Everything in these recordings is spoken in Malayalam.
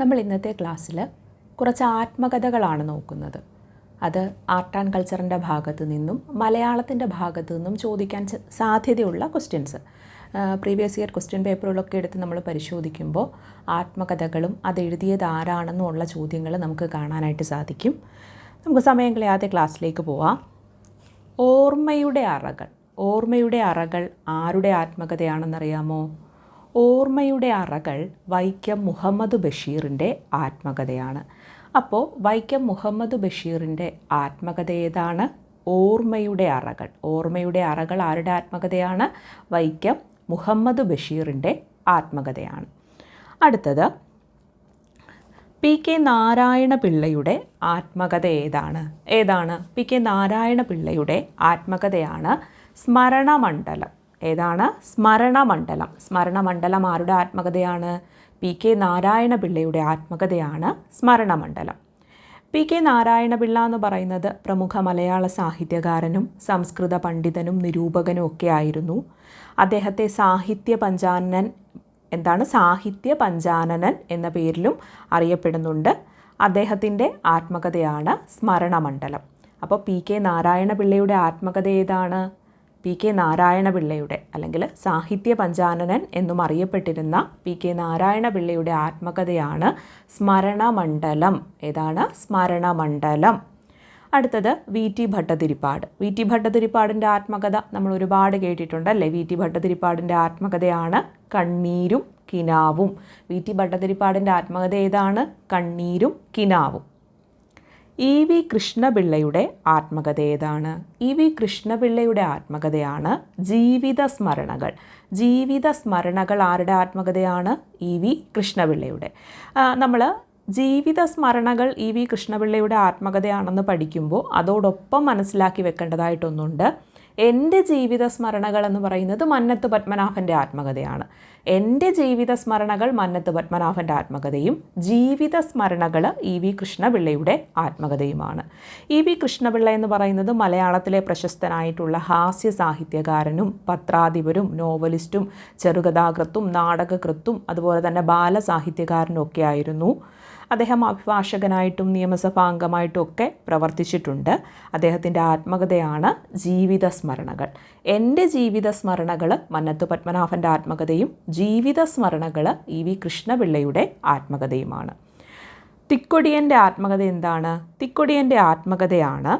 നമ്മൾ ഇന്നത്തെ ക്ലാസ്സിൽ കുറച്ച് ആത്മകഥകളാണ് നോക്കുന്നത്. അത് ആർട്ട് ആൻഡ് കൾച്ചറിന്റെ ഭാഗത്ത് നിന്നും മലയാളത്തിന്റെ ഭാഗത്ത് നിന്നും ചോദിക്കാൻ സാധ്യതയുള്ള ക്വസ്റ്റ്യൻസ്. പ്രീവിയസ് ഇയർ ക്വസ്റ്റ്യൻ പേപ്പറുകളൊക്കെ എടുത്ത് നമ്മൾ പരിശോധിക്കുമ്പോൾ ആത്മകഥകളും അത് എഴുതിയത് ആരാണെന്നുള്ള ചോദ്യങ്ങൾ നമുക്ക് കാണാനായിട്ട് സാധിക്കും. നമുക്ക് സമയം കളയാതെ ക്ലാസ്സിലേക്ക് പോവാം. ഓർമ്മയുടെ അറകൾ. ഓർമ്മയുടെ അറകൾ ആരുടെ ആത്മകഥയാണെന്നറിയാമോ? ഓർമ്മയുടെ അറകൾ വൈക്കം മുഹമ്മദ് ബഷീറിന്റെ ആത്മകഥയാണ്. അപ്പോൾ വൈക്കം മുഹമ്മദ് ബഷീറിന്റെ ആത്മകഥ ഏതാണ്? ഓർമ്മയുടെ അറകൾ. ഓർമ്മയുടെ അറകൾ ആരുടെ ആത്മകഥയാണ്? വൈക്കം മുഹമ്മദ് ബഷീറിന്റെ ആത്മകഥയാണ്. അടുത്തത് പി കെ നാരായണ പിള്ളയുടെ ആത്മകഥ ഏതാണ്? ഏതാണ്? പി കെ നാരായണ പിള്ളയുടെ ആത്മകഥയാണ് സ്മരണമണ്ഡലം. ഏതാണ്? സ്മരണമണ്ഡലം. സ്മരണമണ്ഡലം ആരുടെ ആത്മകഥയാണ്? പി കെ നാരായണ പിള്ളയുടെ ആത്മകഥയാണ് സ്മരണമണ്ഡലം. പി കെ നാരായണ പിള്ള എന്ന് പറയുന്നത് പ്രമുഖ മലയാള സാഹിത്യകാരനും സംസ്കൃത പണ്ഡിതനും നിരൂപകനും ഒക്കെ ആയിരുന്നു. അദ്ദേഹത്തെ സാഹിത്യ പഞ്ചാനൻ എന്താണ്? സാഹിത്യ പഞ്ചാനനൻ എന്ന പേരിലും അറിയപ്പെടുന്നുണ്ട്. അദ്ദേഹത്തിന്റെ ആത്മകഥയാണ് സ്മരണമണ്ഡലം. അപ്പോൾ പി കെ നാരായണ പിള്ളയുടെ ആത്മകഥ ഏതാണ്? പി കെ നാരായണ പിള്ളയുടെ അല്ലെങ്കിൽ സാഹിത്യ പഞ്ചാനനൻ എന്നും അറിയപ്പെട്ടിരുന്ന പി കെ നാരായണ പിള്ളയുടെ ആത്മകഥയാണ് സ്മരണമണ്ഡലം. ഏതാണ്? സ്മരണമണ്ഡലം. അടുത്തത് V T Bhattathiripad. V T ഭട്ടതിരിപ്പാടിന്റെ ആത്മകഥ നമ്മൾ ഒരുപാട് കേട്ടിട്ടുണ്ട് അല്ലേ? വി ടി ഭട്ടതിരിപ്പാടിന്റെ ആത്മകഥയാണ് കണ്ണീരും കിനാവും. വി ടി ഭട്ടതിരിപ്പാടിന്റെ ആത്മകഥ ഏതാണ്? കണ്ണീരും കിനാവും. ഇ വി കൃഷ്ണപിള്ളയുടെ ആത്മകഥ ഏതാണ്? ഇ വി കൃഷ്ണപിള്ളയുടെ ആത്മകഥയാണ് ജീവിത സ്മരണകൾ. ജീവിത സ്മരണകൾ ആരുടെ ആത്മകഥയാണ്? E V കൃഷ്ണപിള്ളയുടെ. നമ്മൾ ജീവിത സ്മരണകൾ ഇ വി കൃഷ്ണപിള്ളയുടെ ആത്മകഥയാണെന്ന് പഠിക്കുമ്പോൾ അതോടൊപ്പം മനസ്സിലാക്കി വെക്കേണ്ടതായിട്ടൊന്നുണ്ട്. എന്റെ ജീവിത സ്മരണകൾ എന്ന് പറയുന്നത് മന്നത്ത് പത്മനാഭന്റെ ആത്മകഥയാണ്. എന്റെ ജീവിത സ്മരണകൾ മന്നത്ത് പത്മനാഭന്റെ ആത്മകഥയും ജീവിത സ്മരണകൾ ഇ വി കൃഷ്ണപിള്ളയുടെ ആത്മകഥയുമാണ്. ഇ വി കൃഷ്ണപിള്ള എന്ന് പറയുന്നത് മലയാളത്തിലെ പ്രശസ്തനായിട്ടുള്ള ഹാസ്യ സാഹിത്യകാരനും പത്രാധിപരും നോവലിസ്റ്റും ചെറുകഥാകൃത്തും നാടകകൃത്തും അതുപോലെ തന്നെ ബാലസാഹിത്യകാരനും ഒക്കെ ആയിരുന്നു. അദ്ദേഹം അഭിഭാഷകനായിട്ടും നിയമസഭാ അംഗമായിട്ടും ഒക്കെ പ്രവർത്തിച്ചിട്ടുണ്ട്. അദ്ദേഹത്തിന്റെ ആത്മകഥയാണ് ജീവിത സ്മരണകൾ എന്റെ ജീവിത സ്മരണകൾ മന്നത്ത് പത്മനാഭന്റെ ആത്മകഥയും ജീവിത സ്മരണകൾ ഇ വി കൃഷ്ണപിള്ളയുടെ ആത്മകഥയുമാണ്. തിക്കൊടിയന്റെ ആത്മകഥ എന്താണ്? തിക്കൊടിയന്റെ ആത്മകഥയാണ്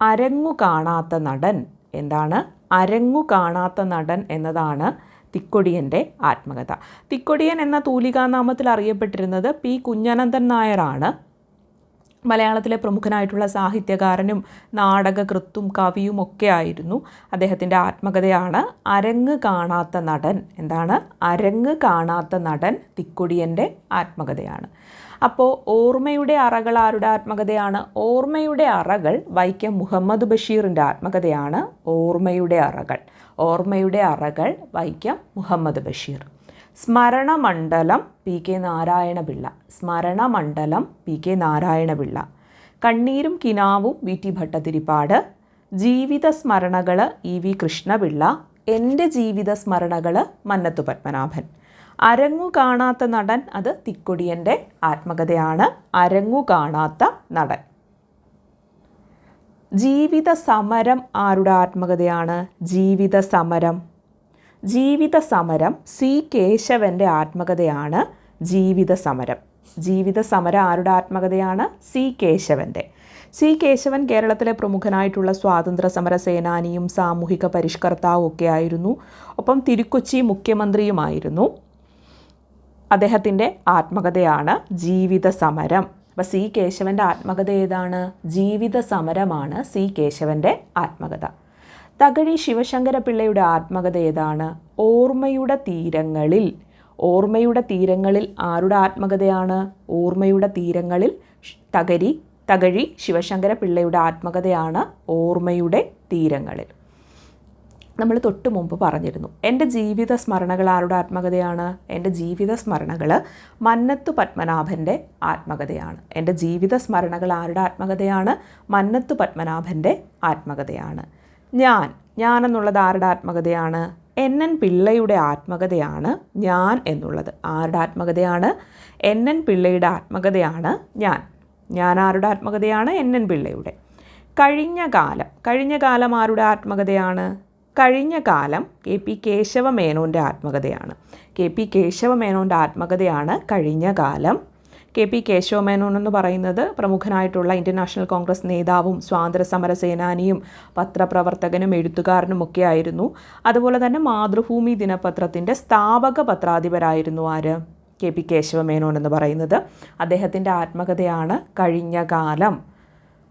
അരങ്ങു കാണാത്ത നടൻ. എന്താണ്? അരങ്ങു കാണാത്ത നടൻ എന്നതാണ് തിക്കൊടിയന്റെ ആത്മകഥ. തിക്കൊടിയൻ എന്ന തൂലികാനാമത്തിൽ അറിയപ്പെട്ടിരുന്നത് പി. കുഞ്ഞനന്ദൻ നായരാണ്. മലയാളത്തിലെ പ്രമുഖനായിട്ടുള്ള സാഹിത്യകാരനും നാടകകൃത്തും കവിയും ഒക്കെ ആയിരുന്നു. അദ്ദേഹത്തിന്റെ ആത്മകഥയാണ് അരങ്ങ് കാണാത്ത നടൻ. എന്താണ്? അരങ്ങ് കാണാത്ത നടൻ തിക്കൊടിയന്റെ ആത്മകഥയാണ്. അപ്പോൾ ഓർമ്മയുടെ അറകൾ ആരുടെ ആത്മകഥയാണ്? ഓർമ്മയുടെ അറകൾ വൈക്കം മുഹമ്മദ് ബഷീറിന്റെ ആത്മകഥയാണ്. ഓർമ്മയുടെ അറകൾ. ഓർമ്മയുടെ അറകൾ Vaikom Muhammad Basheer. Smaranamandalam P K Narayanapillai. Smaranamandalam P K Narayanapillai. കണ്ണീരും കിനാവും വി ടി ഭട്ടതിരിപ്പാട്. ജീവിത സ്മരണകൾ ഇ വി കൃഷ്ണപിള്ള. എന്റെ ജീവിത സ്മരണകൾ മന്നത്തു പത്മനാഭൻ. അരങ്ങു കാണാത്ത നടൻ അത് തിക്കൊടിയന്റെ ആത്മകഥയാണ്. അരങ്ങു കാണാത്ത നടൻ. ജീവിത സമരം ആരുടെ ആത്മകഥയാണ്? ജീവിത സമരം ജീവിത സമരം സി കേശവന്റെ ആത്മകഥയാണ് ജീവിത സമരം ജീവിത സമരം ആരുടെ ആത്മകഥയാണ്? സി കേശവന്റെ സി കേശവൻ കേരളത്തിലെ പ്രമുഖനായിട്ടുള്ള സ്വാതന്ത്ര്യ സമര സേനാനിയും സാമൂഹിക പരിഷ്കർത്താവും ഒക്കെ ആയിരുന്നു ഒപ്പം തിരുക്കൊച്ചി മുഖ്യമന്ത്രിയുമായിരുന്നു. അദ്ദേഹത്തിന്റെ ആത്മകഥയാണ് ജീവിത സമരം അപ്പോൾ സി കേശവന്റെ ആത്മകഥ ഏതാണ്? ജീവിത സമരമാണ് സി കേശവന്റെ ആത്മകഥ. തകഴി ശിവശങ്കര പിള്ളയുടെ ആത്മകഥ ഏതാണ്? ഓർമ്മയുടെ തീരങ്ങളിൽ. ഓർമ്മയുടെ തീരങ്ങളിൽ ആരുടെ ആത്മകഥയാണ്? ഓർമ്മയുടെ തീരങ്ങളിൽ തകരി തകഴി ശിവശങ്കര പിള്ളയുടെ ആത്മകഥയാണ് ഓർമ്മയുടെ തീരങ്ങളിൽ. നമ്മൾ തൊട്ട് മുമ്പ് പറഞ്ഞിരുന്നു. എന്റെ ജീവിത സ്മരണകൾ ആരുടെ ആത്മകഥയാണ്? എന്റെ ജീവിത സ്മരണകൾ മന്നത്തു പത്മനാഭന്റെ ആത്മകഥയാണ്. എന്റെ ജീവിത സ്മരണകൾ ആരുടെ ആത്മകഥയാണ്? മന്നത്തു പത്മനാഭന്റെ ആത്മകഥയാണ്. ഞാൻ ഞാൻ എന്നുള്ളത് ആരുടെ ആത്മകഥയാണ്? എൻ എൻ പിള്ളയുടെ ആത്മകഥയാണ് ഞാൻ എന്നുള്ളത്. ആരുടെ ആത്മകഥയാണ്? എൻ എൻ പിള്ളയുടെ ആത്മകഥയാണ് ഞാൻ. ഞാൻ ആരുടെ ആത്മകഥയാണ്? എൻ എൻ പിള്ളയുടെ. കഴിഞ്ഞ കാലം കഴിഞ്ഞ കാലം ആരുടെ ആത്മകഥയാണ്? കഴിഞ്ഞ കാലം കെ പി കേശവ മേനോന്റെ ആത്മകഥയാണ്. കെ പി കേശവ മേനോന്റെ ആത്മകഥയാണ് കഴിഞ്ഞ കാലം. കെ പി കേശവ മേനോൻ എന്ന് പറയുന്നത് പ്രമുഖനായിട്ടുള്ള ഇന്ത്യൻ നാഷണൽ കോൺഗ്രസ് നേതാവും സ്വാതന്ത്ര്യ സമര സേനാനിയും പത്രപ്രവർത്തകനും എഴുത്തുകാരനും ഒക്കെ ആയിരുന്നു. അതുപോലെ തന്നെ മാതൃഭൂമി ദിനപത്രത്തിന്റെ സ്ഥാപക പത്രാധിപരായിരുന്നു ആര്? കെ പി കേശവ മേനോൻ എന്ന് പറയുന്നത്. അദ്ദേഹത്തിന്റെ ആത്മകഥയാണ് കഴിഞ്ഞ കാലം.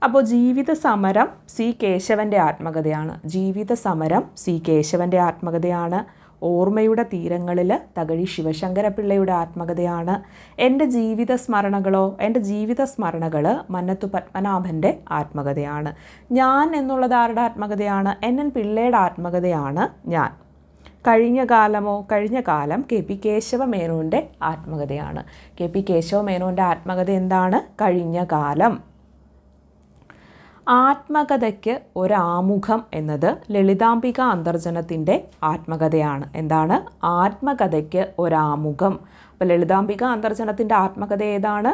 അപ്പോൾ ജീവിത സമരം സി കേശവന്റെ ആത്മകഥയാണ്. ജീവിത സമരം സി കേശവന്റെ ആത്മകഥയാണ്. ഓർമ്മയുടെ തീരങ്ങളിൽ തകഴി ശിവശങ്കരപിള്ളയുടെ ആത്മകഥയാണ്. എന്റെ ജീവിത സ്മരണകളോ എന്റെ ജീവിത സ്മരണകൾ മന്നത്തു പത്മനാഭന്റെ ആത്മകഥയാണ്. ഞാൻ എന്നുള്ളത് ആരുടെ ആത്മകഥയാണ്? എൻ എൻ പിള്ളയുടെ ആത്മകഥയാണ് ഞാൻ. കഴിഞ്ഞ കാലമോ കഴിഞ്ഞ കാലം കെ പി കേശവ മേനോന്റെ ആത്മകഥയാണ്. കെ പി കേശവ മേനോന്റെ ആത്മകഥ എന്താണ്? കഴിഞ്ഞ കാലം. ആത്മകഥയ്ക്ക് ഒരാമുഖം എന്നത് ലളിതാംബിക അന്തർജനത്തിന്റെ ആത്മകഥയാണ്. എന്താണ്? ആത്മകഥയ്ക്ക് ഒരാമുഖം. അപ്പോൾ ലളിതാംബിക അന്തർജനത്തിന്റെ ആത്മകഥ ഏതാണ്?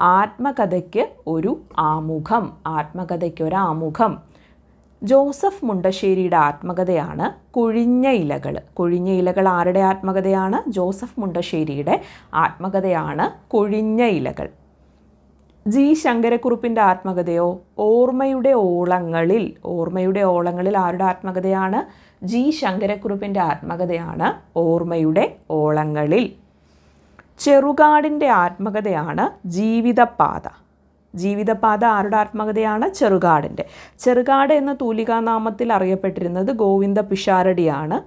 ആത്മകഥയ്ക്ക് ഒരു ആമുഖം. ആത്മകഥയ്ക്ക് ആമുഖം ജോസഫ് മുണ്ടശ്ശേരിയുടെ ആത്മകഥയാണ് കുഴിഞ്ഞ ഇലകൾ. കുഴിഞ്ഞ ഇലകൾ ആരുടെ ആത്മകഥയാണ്? ജോസഫ് മുണ്ടശ്ശേരിയുടെ ആത്മകഥയാണ് കുഴിഞ്ഞ ഇലകൾ. ജി ശങ്കരക്കുറുപ്പിന്റെ ആത്മകഥയോ? ഓർമ്മയുടെ ഓളങ്ങളിൽ ഓർമ്മയുടെ ഓളങ്ങളിൽ ആരുടെ ആത്മകഥയാണ്? ജി ശങ്കരക്കുറുപ്പിന്റെ ആത്മകഥയാണ് ഓർമ്മയുടെ ഓളങ്ങളിൽ. ചെറുകാടിന്റെ ആത്മകഥയാണ് ജീവിതപാത. ജീവിതപാത ആരുടെ ആത്മകഥയാണ്? ചെറുകാടിന്റെ ചെറുകാട് എന്ന തൂലികാനാമത്തിൽ അറിയപ്പെട്ടിരുന്നത് ഗോവിന്ദ പിഷാരടിയാണ്.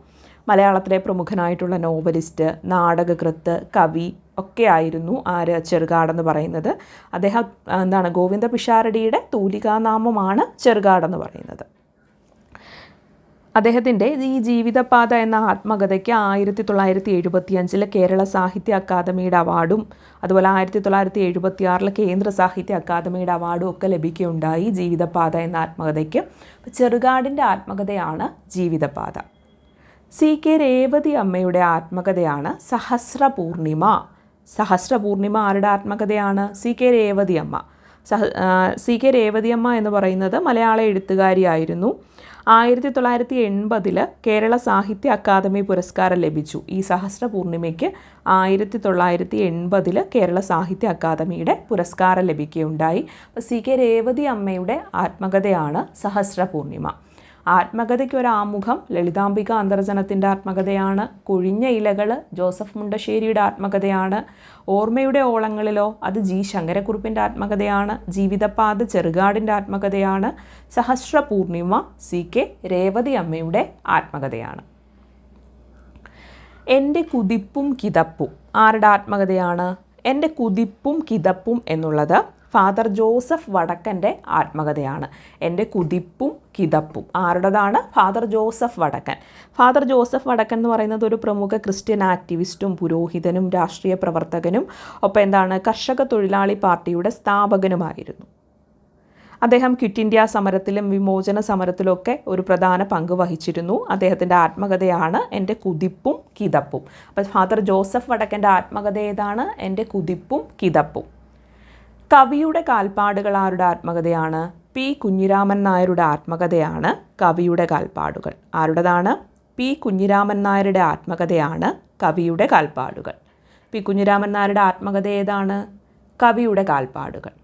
മലയാളത്തിലെ പ്രമുഖനായിട്ടുള്ള നോവലിസ്റ്റ് നാടകകൃത്ത് കവി ഒക്കെ ആയിരുന്നു ആര് ചെറുകാടെന്ന് പറയുന്നത്. അദ്ദേഹം എന്താണ് ഗോവിന്ദ പിഷാരടിയുടെ തൂലികാനാമമാണ് ചെറുകാടെന്ന് പറയുന്നത്. അദ്ദേഹത്തിന്റെ ഈ ജീവിതപാത എന്ന ആത്മകഥയ്ക്ക് ആയിരത്തി തൊള്ളായിരത്തി എഴുപത്തി അഞ്ചിലെ കേരള സാഹിത്യ അക്കാദമിയുടെ അവാർഡും അതുപോലെ ആയിരത്തി തൊള്ളായിരത്തി എഴുപത്തി ആറിലെ കേന്ദ്ര സാഹിത്യ അക്കാദമിയുടെ അവാർഡും ഒക്കെ ലഭിക്കുകയുണ്ടായി ജീവിതപാത എന്ന ആത്മകഥയ്ക്ക്. ചെറുകാടിന്റെ ആത്മകഥയാണ് ജീവിതപാത. സി കെ രേവതി അമ്മയുടെ ആത്മകഥയാണ് സഹസ്ര പൂർണിമ സഹസ്ര പൂർണിമ ആരുടെ ആത്മകഥയാണ്? C K Revathiamma. സഹ സി കെ രേവതിയമ്മ എന്ന് പറയുന്നത് മലയാള എഴുത്തുകാരിയായിരുന്നു. ആയിരത്തി തൊള്ളായിരത്തി എൺപതിൽ കേരള സാഹിത്യ അക്കാദമി പുരസ്കാരം ലഭിച്ചു. ഈ സഹസ്ര പൂർണിമയ്ക്ക് ആയിരത്തി തൊള്ളായിരത്തി എൺപതിൽ കേരള സാഹിത്യ അക്കാദമിയുടെ പുരസ്കാരം ലഭിക്കുകയുണ്ടായി. സി കെ രേവതി അമ്മയുടെ ആത്മകഥയാണ് സഹസ്ര പൂർണിമ ആത്മകഥയ്ക്ക് ആമുഖം. ലളിതാംബിക അന്തർജനത്തിന്റെ ആത്മകഥയാണ്. കുഴിഞ്ഞ ഇലകൾ ജോസഫ് മുണ്ടശ്ശേരിയുടെ ആത്മകഥയാണ്. ഓർമ്മയുടെ ഓളങ്ങളിലോ അത് ജി ശങ്കരക്കുറുപ്പിന്റെ ആത്മകഥയാണ്. ജീവിതപാത ചെറുകാടിന്റെ ആത്മകഥയാണ്. സഹസ്ര പൂർണിമ സി കെ രേവതി അമ്മയുടെ ആത്മകഥയാണ്. എന്റെ കുതിപ്പും കിതപ്പും ആരുടെ ആത്മകഥയാണ്? എന്റെ കുതിപ്പും കിതപ്പും എന്നുള്ളത് ഫാദർ ജോസഫ് വടക്കന്റെ ആത്മകഥയാണ്. എന്റെ കുതിപ്പും കിതപ്പും. ആരുടേതാണ്? ഫാദർ ജോസഫ് വടക്കൻ. ഫാദർ ജോസഫ് വടക്കൻ എന്ന് പറയുന്നത് ഒരു പ്രമുഖ ക്രിസ്ത്യൻ ആക്ടിവിസ്റ്റും പുരോഹിതനും രാഷ്ട്രീയ പ്രവർത്തകനും ഒപ്പം എന്താണ്? കർഷക തൊഴിലാളി പാർട്ടിയുടെ സ്ഥാപകനുമായിരുന്നു. അദ്ദേഹം ക്വിറ്റ് ഇന്ത്യ സമരത്തിലും വിമോചന സമരത്തിലൊക്കെ ഒരു പ്രധാന പങ്ക് വഹിച്ചിരുന്നു. അദ്ദേഹത്തിന്റെ ആത്മകഥയാണ് എന്റെ കുതിപ്പും കിതപ്പും. അപ്പം ഫാദർ ജോസഫ് വടക്കന്റെ ആത്മകഥ ഏതാണ്? എന്റെ കുതിപ്പും കിതപ്പും. കവിയുടെ കാൽപ്പാടുകൾ ആരുടെ ആത്മകഥയാണ്? പി കുഞ്ഞിരാമൻ നായരുടെ ആത്മകഥയാണ് കവിയുടെ കാൽപ്പാടുകൾ. ആരുടേതാണ്? പി കുഞ്ഞിരാമൻ നായരുടെ ആത്മകഥയാണ് കവിയുടെ കാൽപ്പാടുകൾ. പി കുഞ്ഞിരാമൻ നായരുടെ ആത്മകഥ ഏതാണ്? കവിയുടെ കാൽപ്പാടുകൾ.